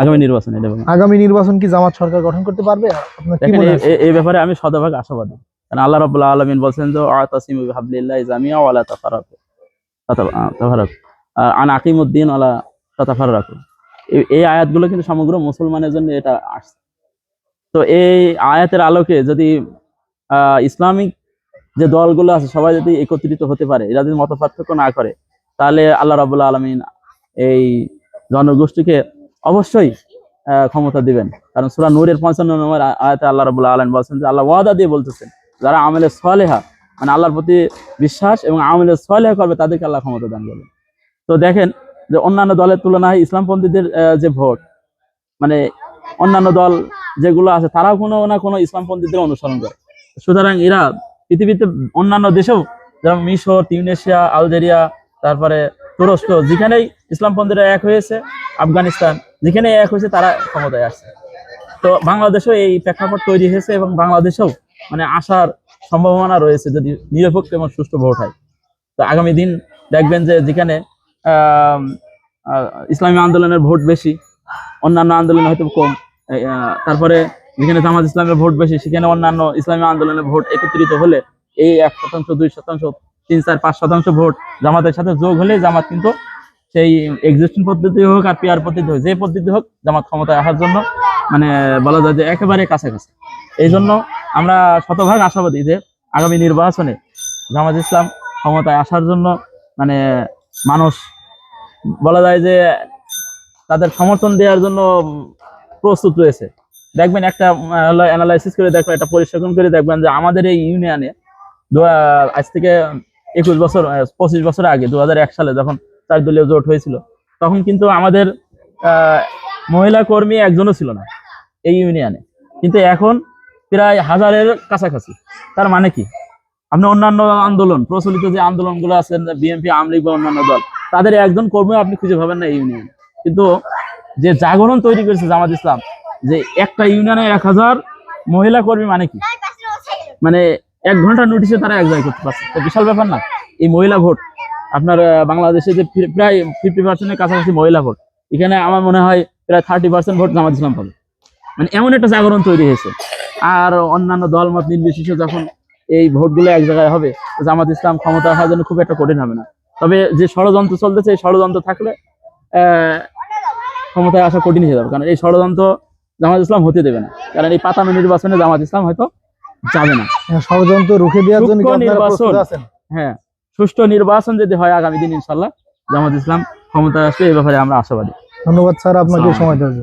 আগামী নির্বাচন আগামী নির্বাচন কি জামাত সরকার গঠন করতে পারবে? এই- ব্যাপারে আমি শতভাগ আশাবাদী। কারণ আল্লাহ রাব্বুল আলামিন বলছেন যে আতাসিমু বিহাবলিল্লাহি জামিআ ওয়ালা তাফারাকু। তাফারাকু। আহ, আন আকিমুদ্দিন ওয়ালা তাতাফারাকু। এই- আয়াতগুলো কিন্তু সমগ্র মুসলমানের জন্য এটা আসছে। তো এই আয়াতের আলোকে যদি আহ, ইসলামিক যে দলগুলো আছে সবাই যদি একত্রিত হতে পারে এরা যদি মত পার্থক্য না করে তাহলে আল্লাহ রাবুল্লাহ আলমিন এই জনগোষ্ঠীকে অবশ্যই ক্ষমতা দিবেন। কারণ সুরা নূরের পঞ্চান্ন নম্বর আয়াতে আল্লাহ রাবুল্লাহ আলম বলছেন যে, আল্লাহ ওয়াদা দিয়ে বলতেছেন, যারা আমলে সলেহা মানে আল্লাহর প্রতি বিশ্বাস এবং আমলে সলেহা করবে, তাদেরকে আল্লাহ ক্ষমতা দান করবে তো দেখেন যে, অন্যান্য দলের তুলনায় ইসলামপন্থীদের যে ভোট মানে অন্যান্য দল যেগুলো আছে, তারাও কোনো না কোনো ইসলামপন্থীদের অনুসরণ করে। সুতরাং এরা পৃথিবীতে অন্যান্য দেশেও, যেমন মিশর, তিউনেশিয়া, আলজেরিয়া, তারপরে তুরস্ক, যেখানেই ইসলামপন্থীরা এক হয়েছে, আফগানিস্তান যেখানে এক হয়েছে তারা ক্ষমতায় আসছে। তো বাংলাদেশেও এই প্রেক্ষাপট তৈরি হয়েছে এবং বাংলাদেশেও মানে আসার সম্ভাবনা রয়েছে যদি নিরপেক্ষ এবং সুষ্ঠু ভোট হয়। তো আগামী দিন দেখবেন যে যেখানে ইসলামী আন্দোলনের ভোট বেশি, অন্যান্য আন্দোলন হয়তো কম তারপরে যেখানে জামাত ইসলামের ভোট বেশি, সেখানে অন্যান্য ইসলামী আন্দোলনের ভোট একত্রিত হলে এই এক শতাংশ, দুই শতাংশ, তিন চার, পাঁচ শতাংশ ভোট জামাতের সাথে যোগ হলে জামাত কিন্তু সেই এক্সিস্টিং পদ্ধতি হোক আর পিয়ার পদ্ধতি হোক, যে পদ্ধতি হোক জামাত ক্ষমতায় আসার জন্য মানে বলা যায় যে একেবারে কাছাকাছি। এই জন্য আমরা শতভাগ আশাবাদী যে আগামী নির্বাচনে জামাত ইসলাম ক্ষমতায় আসার জন্য মানে মানুষ বলা যায় যে তাদের সমর্থন দেওয়ার জন্য প্রস্তুত রয়েছে। দেখবেন একটা অ্যানালাইসিস করে দেখবেন, একটা পরিশ্রম করে দেখবেন যে আমাদের এই ইউনিয়নে আজ থেকে একুশ বছর পঁচিশ বছর আগে, দু হাজার এক সালে যখন চার দলীয় জোট হয়েছিল। তখন কিন্তু আমাদের মহিলা কর্মী একজনও ছিল না এই ইউনিয়নে। কিন্তু এখন প্রায় হাজারের কাছাকাছি। তার মানে কি? আপনি অন্যান্য আন্দোলন, প্রচলিত যে আন্দোলনগুলো আছে বিএনপি আমলিগ বা অন্যান্য দল, তাদের একজন কর্মী আপনি খুঁজে পাবেন না এই ইউনিয়নে। কিন্তু যে জাগরণ তৈরি করেছে জামাত ইসলাম, যে একটা ইউনিয়নে এক হাজার মহিলা কর্মী মানে কি? মানে এক ঘণ্টা নোটিশে তারা এক জায়গায় করতে পারছে। তো বিশাল ব্যাপার না। এই মহিলা ভোট আপনার বাংলাদেশে যে প্রায় ফিফটি পার্সেন্টের কাছাকাছি মহিলা ভোট এখানে আমার মনে হয় প্রায় thirty percent vote Jamaat Islam পাবে। মানে এমন একটা জাগরণ তৈরি হয়েছে। আর অন্যান্য দলমত নির্বিশেষে যখন এই ভোটগুলো এক জায়গায় হবে জামাত ইসলাম ক্ষমতা আসার জন্য খুব একটা কঠিন হবে না। তবে যে ষড়যন্ত্র চলতেছে এই ষড়যন্ত্র থাকলে আহ, ক্ষমতায় আসা কঠিন হয়ে যাবে। কারণ এই ষড়যন্ত্র জামাত ইসলাম হতে দেবে না। কারণ এই পাতানো নির্বাচনে জামাত ইসলাম হয়তো যাবে না। হ্যাঁ, ষড়যন্ত্র রুখে দেওয়ার জন্য হ্যাঁ। সুষ্ঠু নির্বাচন যদি হয় আগামী দিন ইনশাল্লাহ জামাত ইসলাম ক্ষমতায় আসবে এই ব্যাপারে আমরা আশাবাদী ধন্যবাদ স্যার আপনাকে সময় দেওয়ার।